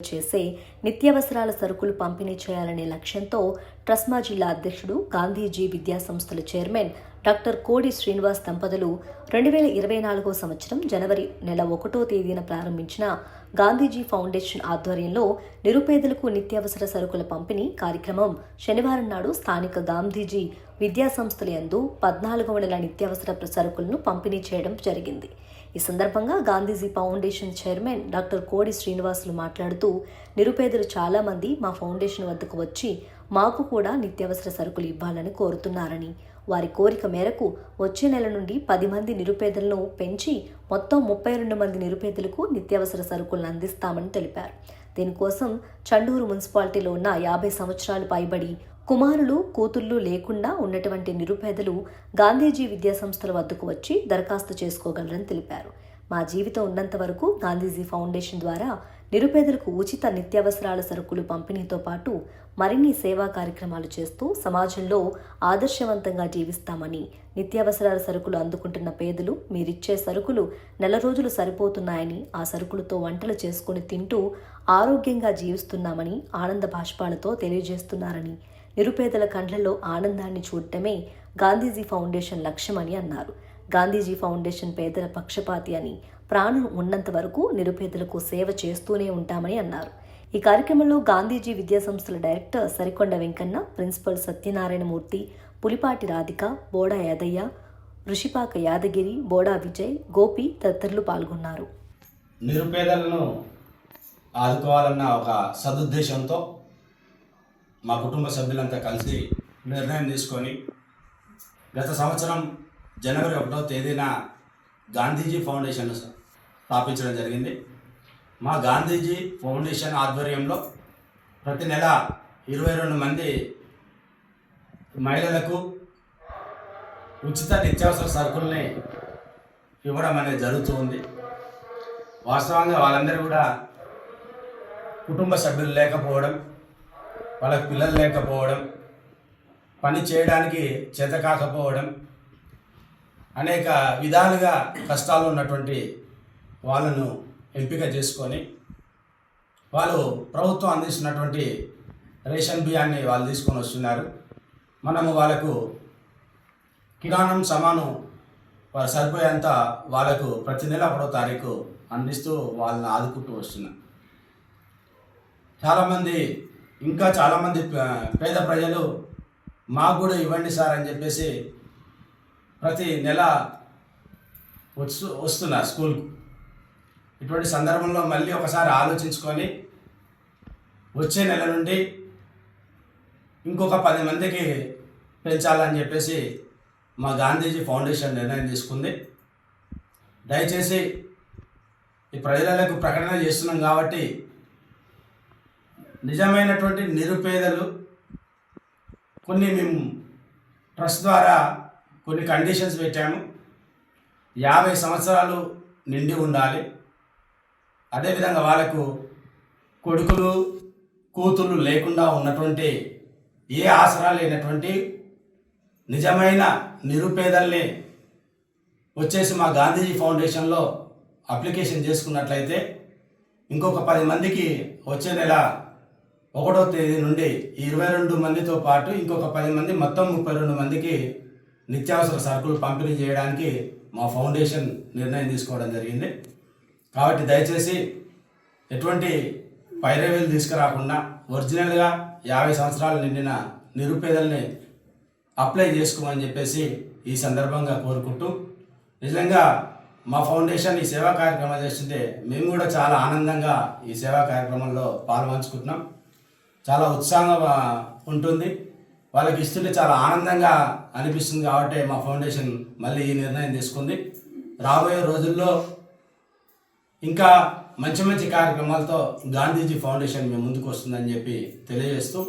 చేసే నిత్యావసరాల సరుకులు పంపిణీ చేయాలనే లక్ష్యంతో ట్రస్మా జిల్లా అధ్యక్షుడు గాంధీజీ విద్యా సంస్థల చైర్మన్ డాక్టర్ కోడి శ్రీనివాస్ దంపతులు రెండు వేల ఇరవై నాలుగో సంవత్సరం జనవరి నెల ఒకటో తేదీన ప్రారంభించిన గాంధీజీ ఫౌండేషన్ ఆధ్వర్యంలో నిరుపేదలకు నిత్యావసర సరుకుల పంపిణీ కార్యక్రమం శనివారం నాడు స్థానిక గాంధీజీ విద్యా సంస్థల యందు పద్నాలుగు వందల నిత్యావసర సరుకులను పంపిణీ చేయడం జరిగింది. ఈ సందర్భంగా గాంధీజీ ఫౌండేషన్ చైర్మన్ డాక్టర్ కోడి శ్రీనివాసులు మాట్లాడుతూ నిరుపేదలు చాలామంది మా ఫౌండేషన్ వద్దకు వచ్చి మాకు కూడా నిత్యావసర సరుకులు ఇవ్వాలని కోరుతున్నారని. వారి కోరిక మేరకు వచ్చే నెల నుండి పది మంది నిరుపేదలను పెంచి మొత్తం ముప్పై రెండు మంది నిరుపేదలకు నిత్యావసర సరుకులను అందిస్తామని తెలిపారు. దీనికోసం చండూరు మున్సిపాలిటీలో ఉన్న యాభై సంవత్సరాలు పైబడి కుమారులు కూతుళ్ళు లేకుండా ఉన్నటువంటి నిరుపేదలు గాంధీజీ విద్యా సంస్థల వద్దకు వచ్చి దరఖాస్తు చేసుకోగలరని తెలిపారు. మా జీవితం ఉన్నంత వరకు గాంధీజీ ఫౌండేషన్ ద్వారా నిరుపేదలకు ఉచిత నిత్యావసరాల సరుకులు పంపిణీతో పాటు మరిన్ని సేవా కార్యక్రమాలు చేస్తూ సమాజంలో ఆదర్శవంతంగా జీవిస్తామని నిత్యావసరాల సరుకులు అందుకుంటున్న పేదలు మీరిచ్చే సరుకులు నెల రోజులు సరిపోతున్నాయని ఆ సరుకులతో వంటలు చేసుకుని తింటూ ఆరోగ్యంగా జీవిస్తున్నామని ఆనంద భాష్పాలతో తెలియజేస్తున్నారని నిరుపేదల కండ్లలో ఆనందాన్ని చూడటమే గాంధీజీ ఫౌండేషన్ లక్ష్యమని అన్నారు. గాంధీజీ ఫౌండేషన్ పేదల పక్షపాతి అని ప్రాణం ఉన్నంత వరకు నిరుపేదలకు సేవ చేస్తూనే ఉంటామని అన్నారు. ఈ కార్యక్రమంలో గాంధీజీ విద్యా సంస్థల డైరెక్టర్ సరికొండ వెంకన్న ప్రిన్సిపల్ సత్యనారాయణమూర్తి పులిపాటి రాధిక బోడా యాదయ్య ఋషిపాక యాదగిరి బోడా విజయ్ గోపి తదితరులు పాల్గొన్నారు. నిరుపేదలను ఆదుకోవాలన్న ఒక సదుద్దేశంతో మా కుటుంబ సభ్యులంతా కలిసి నిర్ణయం తీసుకొని గత సంవత్సరం జనవరి ఒకటో తేదీన గాంధీజీ ఫౌండేషన్ స్థాపించడం జరిగింది. మా గాంధీజీ ఫౌండేషన్ ఆధ్వర్యంలో ప్రతి నెల ఇరవై రెండు మంది మహిళలకు ఉచిత నిత్యావసర సరుకుల్ని ఇవ్వడం అనేది జరుగుతూ ఉంది. వాస్తవంగా వాళ్ళందరూ కూడా కుటుంబ సభ్యులు లేకపోవడం వాళ్ళకి పిల్లలు లేకపోవడం పని చేయడానికి చేత కాకపోవడం అనేక విధాలుగా కష్టాలు ఉన్నటువంటి వాళ్ళను ఎంపిక చేసుకొని వాళ్ళు ప్రభుత్వం అందిస్తున్నటువంటి రేషన్ బియ్యాన్ని వాళ్ళు తీసుకొని వస్తున్నారు. మనము వాళ్ళకు కిరాణం సమానం వారు సరిపోయేంత వాళ్ళకు ప్రతి నెల ఒకటో తారీఖు అందిస్తూ వాళ్ళని ఆదుకుంటూ వస్తున్నాం. చాలామంది ఇంకా చాలామంది పేద ప్రజలు మాకు కూడా ఇవ్వండి సార్ అని చెప్పేసి ప్రతి నెల వస్తు వస్తున్నారు స్కూల్కు. ఇటువంటి సందర్భంలో మళ్ళీ ఒకసారి ఆలోచించుకొని వచ్చే నెల నుండి ఇంకొక పది మందికి పెంచాలని చెప్పేసి మా గాంధీజీ ఫౌండేషన్ నిర్ణయం తీసుకుంది. దయచేసి ఈ ప్రజలకు ప్రకటన చేస్తున్నాం కాబట్టి నిజమైనటువంటి నిరుపేదలు కొన్ని మేము ట్రస్ట్ ద్వారా కొన్ని కండిషన్స్ పెట్టాము. యాభై సంవత్సరాలు నిండి ఉండాలి. అదేవిధంగా వాళ్ళకు కొడుకులు కూతుళ్ళు లేకుండా ఉన్నటువంటి ఏ ఆసరా లేనటువంటి నిజమైన నిరుపేదల్ని వచ్చేసి మా గాంధీజీ ఫౌండేషన్లో అప్లికేషన్ చేసుకున్నట్లయితే ఇంకొక పది మందికి వచ్చే నెల ఒకటో తేదీ నుండి ఈ ఇరవై రెండు మందితో పాటు ఇంకొక పది మంది మొత్తం ముప్పై రెండు మందికి నిత్యావసర సరుకులు పంపిణీ చేయడానికి మా ఫౌండేషన్ నిర్ణయం తీసుకోవడం జరిగింది. కాబట్టి దయచేసి ఎటువంటి పైరవీలు తీసుకురాకుండా ఒరిజినల్గా యాభై సంవత్సరాలు నిండిన నిరుపేదల్ని అప్లై చేసుకోమని చెప్పేసి ఈ సందర్భంగా కోరుకుంటూ నిజంగా మా ఫౌండేషన్ ఈ సేవా కార్యక్రమం చేస్తుంటే మేము కూడా చాలా ఆనందంగా ఈ సేవా కార్యక్రమంలో పాల్పంచుకుంటున్నాం. చాలా ఉత్సాహంగా ఉంటుంది. వాళ్ళకి ఇస్తుంటే చాలా ఆనందంగా అనిపిస్తుంది కాబట్టి మా ఫౌండేషన్ మళ్ళీ ఈ నిర్ణయం తీసుకుంది. రాబోయే రోజుల్లో ఇంకా మంచి మంచి కార్యక్రమాలతో గాంధీజీ ఫౌండేషన్ మేము ముందుకు వస్తుందని చెప్పి తెలియజేస్తూ